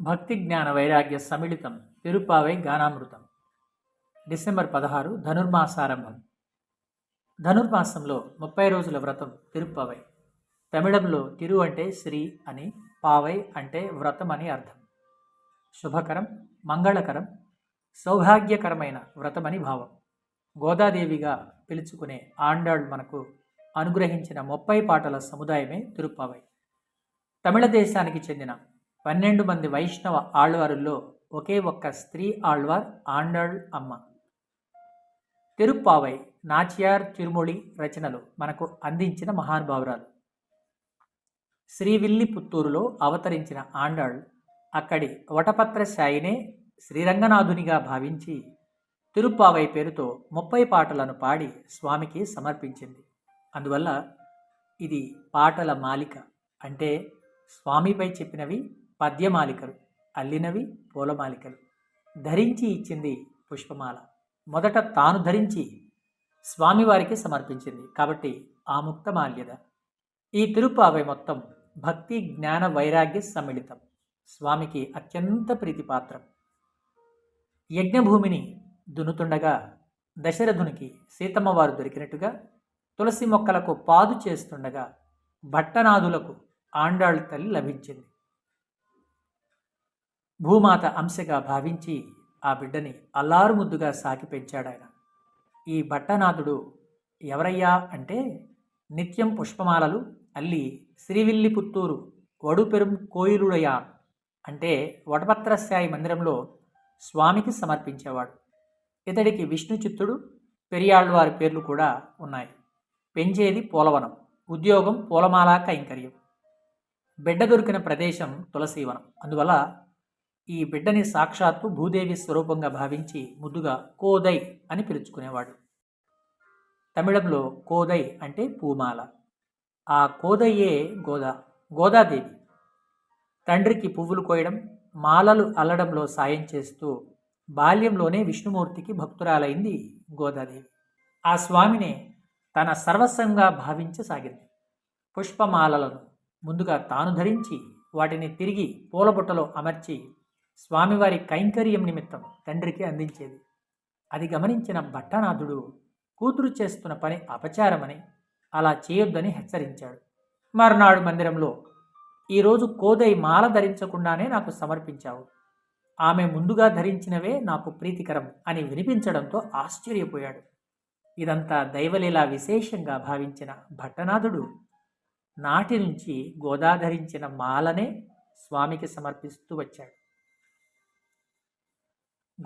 భక్తి జ్ఞాన వైరాగ్య సమిళితం తిరుపావై గానామృతం. డిసెంబర్ పదహారు ధనుర్మాసారంభం. ధనుర్మాసంలో ముప్పై రోజుల వ్రతం తిరుప్పవై. తమిళంలో తిరు అంటే శ్రీ అని పావై అంటే వ్రతం అని అర్థం. శుభకరం మంగళకరం సౌభాగ్యకరమైన వ్రతమని భావం. గోదాదేవిగా పిలుచుకునే ఆండాళ్ మనకు అనుగ్రహించిన ముప్పై పాటల సముదాయమే తిరుప్పవై. తమిళ దేశానికి చెందిన పన్నెండు మంది వైష్ణవ ఆళ్వారుల్లో ఒకే ఒక్క స్త్రీ ఆళ్వార్ ఆండాళ్ అమ్మ. తిరుప్పావై నాచియార్ తిరుమొళి రచనలు మనకు అందించిన మహానుభావురాలు. శ్రీవిల్లిపుత్తూరులో అవతరించిన ఆండాళ్ అక్కడి వటపత్రశాయినే శ్రీరంగనాథునిగా భావించి తిరుప్పావై పేరుతో ముప్పై పాటలను పాడి స్వామికి సమర్పించింది. అందువల్ల ఇది పాటల మాలిక అంటే స్వామిపై చెప్పినవి పద్యమాలికలు అల్లినవి పూలమాలికలు. ధరించి ఇచ్చింది పుష్పమాల. మొదట తాను ధరించి స్వామివారికి సమర్పించింది. కాబట్టి ఆ ముక్తమాల్యద ఈ తిరుపావై మొత్తం భక్తి జ్ఞాన వైరాగ్య సమ్మిళితం. స్వామికి అత్యంత ప్రీతిపాత్రం. యజ్ఞభూమిని దున్నుతుండగా దశరథునికి సీతమ్మవారు దొరికినట్టుగా తులసి మొక్కలకు పాదు చేస్తుండగా భట్టనాదులకు ఆండాళ్ తల్లి లభించింది. భూమాత అంశగా భావించి ఆ బిడ్డని అల్లారు ముద్దుగా సాకి పెంచాడాయన. ఈ భట్టనాథుడు ఎవరయ్యా అంటే నిత్యం పుష్పమాలలు అల్లి శ్రీవిల్లిపుత్తూరు వడుపెరుం కోయిలుడయా అంటే వటపత్రశాయి మందిరంలో స్వామికి సమర్పించేవాడు. ఇతడికి విష్ణు చిత్తుడు పెరియాళ్ళవారి పేర్లు కూడా ఉన్నాయి. పెంచేది పూలవనం ఉద్యోగం పూలమాల కైంకర్యం. బిడ్డ దొరికిన ప్రదేశం తులసీవనం. అందువల్ల ఈ బిడ్డని సాక్షాత్తు భూదేవి స్వరూపంగా భావించి ముద్దుగా కోదై అని పిలుచుకునేవాడు. తమిళంలో కోదై అంటే పూమాల. ఆ కోదయ్యే గోదా గోదాదేవి. తండ్రికి పువ్వులు కోయడం మాలలు అల్లడంలో సాయం చేస్తూ బాల్యంలోనే విష్ణుమూర్తికి భక్తురాలైంది గోదాదేవి. ఆ స్వామినే తన సర్వస్వంగా భావించసాగింది. పుష్పమాలలను ముందుగా తాను ధరించి వాటిని తిరిగి పూలబుట్టలో అమర్చి స్వామివారి కైంకర్యం నిమిత్తం తండ్రికి అందించేది. అది గమనించిన భట్టనాథుడు కూతురు చేస్తున్న పని అపచారమని అలా చేయొద్దని హెచ్చరించాడు. మర్నాడు మందిరంలో ఈరోజు కోదై మాల ధరించకుండానే నాకు సమర్పించావు. ఆమె ముందుగా ధరించినవే నాకు ప్రీతికరం అని వినిపించడంతో ఆశ్చర్యపోయాడు. ఇదంతా దైవలీలా విశేషంగా భావించిన భట్టనాథుడు నాటి నుంచి గోదా ధరించిన మాలనే స్వామికి సమర్పిస్తూ వచ్చాడు.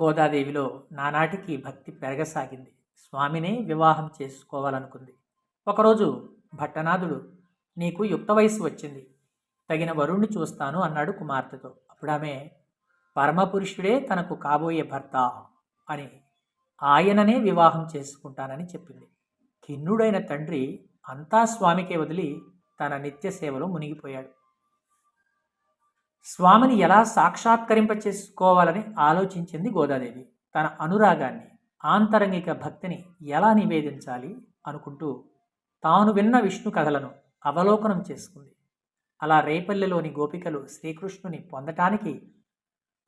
గోదాదేవిలో నానాటికి భక్తి పెరగసాగింది. స్వామినే వివాహం చేసుకోవాలనుకుంది. ఒకరోజు భట్టనాథుడు నీకు యుక్త వయసు వచ్చింది. తగిన వరుణ్ణి చూస్తాను అన్నాడు కుమార్తెతో. అప్పుడు పరమపురుషుడే తనకు కాబోయే భర్త అని ఆయననే వివాహం చేసుకుంటానని చెప్పింది. కిన్నుడైన తండ్రి అంతా స్వామికే వదిలి తన నిత్య సేవలో మునిగిపోయాడు. స్వామిని ఎలా సాక్షాత్కరింప చేసుకోవాలని ఆలోచించింది గోదాదేవి. తన అనురాగాన్ని ఆంతరంగిక భక్తిని ఎలా నివేదించాలి అనుకుంటూ తాను విన్న విష్ణు కథలను అవలోకనం చేసుకుంది. అలా రేపల్లెలోని గోపికలు శ్రీకృష్ణుని పొందటానికి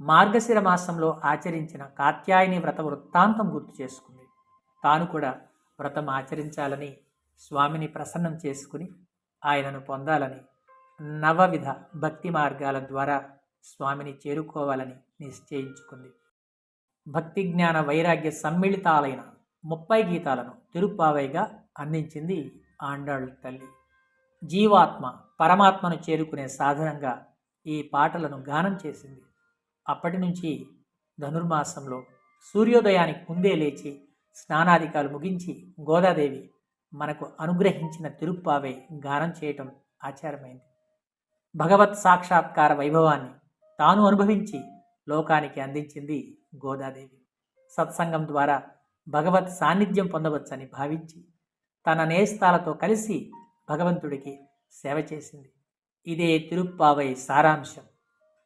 మార్గశిర మాసంలో ఆచరించిన కాత్యాయని వ్రత వృత్తాంతం గుర్తు చేసుకుంది. తాను కూడా వ్రతం ఆచరించాలని స్వామిని ప్రసన్నం చేసుకుని ఆయనను పొందాలని నవవిధ భక్తి మార్గాల ద్వారా స్వామిని చేరుకోవాలని నిశ్చయించుకుంది. భక్తి జ్ఞాన వైరాగ్య సమ్మిళితాలైన ముప్పై గీతాలను తిరుప్పావైగా అందించింది ఆండాళ్ తల్లి. జీవాత్మ పరమాత్మను చేరుకునే సాధనంగా ఈ పాటలను గానం చేసింది. అప్పటి నుంచి ధనుర్మాసంలో సూర్యోదయానికి ముందే లేచి స్నానాధికాలు ముగించి గోదాదేవి మనకు అనుగ్రహించిన తిరుప్పావై గానం చేయటం ఆచారమైంది. భగవత్ సాక్షాత్కార వైభవాన్ని తాను అనుభవించి లోకానికి అందించింది గోదాదేవి. సత్సంగం ద్వారా భగవత్ సాన్నిధ్యం పొందవచ్చని భావించి తన నేస్తాలతో కలిసి భగవంతుడికి సేవ చేసింది. ఇదే తిరుప్పావై సారాంశం.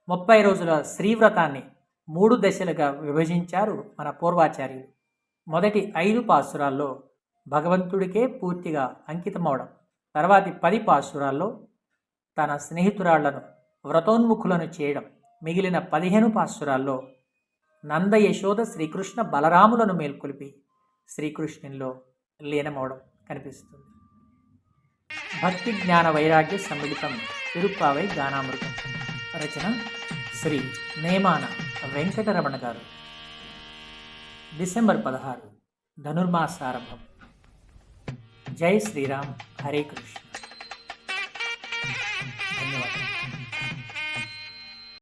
ముప్పై రోజుల శ్రీవ్రతాన్ని మూడు దశలుగా విభజించారు మన పూర్వాచార్యులు. మొదటి ఐదు పాసురాల్లో భగవంతుడికే పూర్తిగా అంకితమవడం తర్వాతి పది పాసురాల్లో తన స్నేహితురాళ్ళను వ్రతోన్ముఖులను చేయడం మిగిలిన పదిహేను పాసురాల్లో నంద యశోద శ్రీకృష్ణ బలరాములను మేల్కొలిపి శ్రీకృష్ణునిలో లీనమవడం కనిపిస్తుంది. భక్తి జ్ఞాన వైరాగ్య సమ్మిళితం తిరుప్పావై గానామృతం. రచన శ్రీ నేమాన వెంకటరమణ గారు. డిసెంబర్ పదహారు ధనుర్మాసారంభం. జై శ్రీరామ్ హరే కృష్ణ.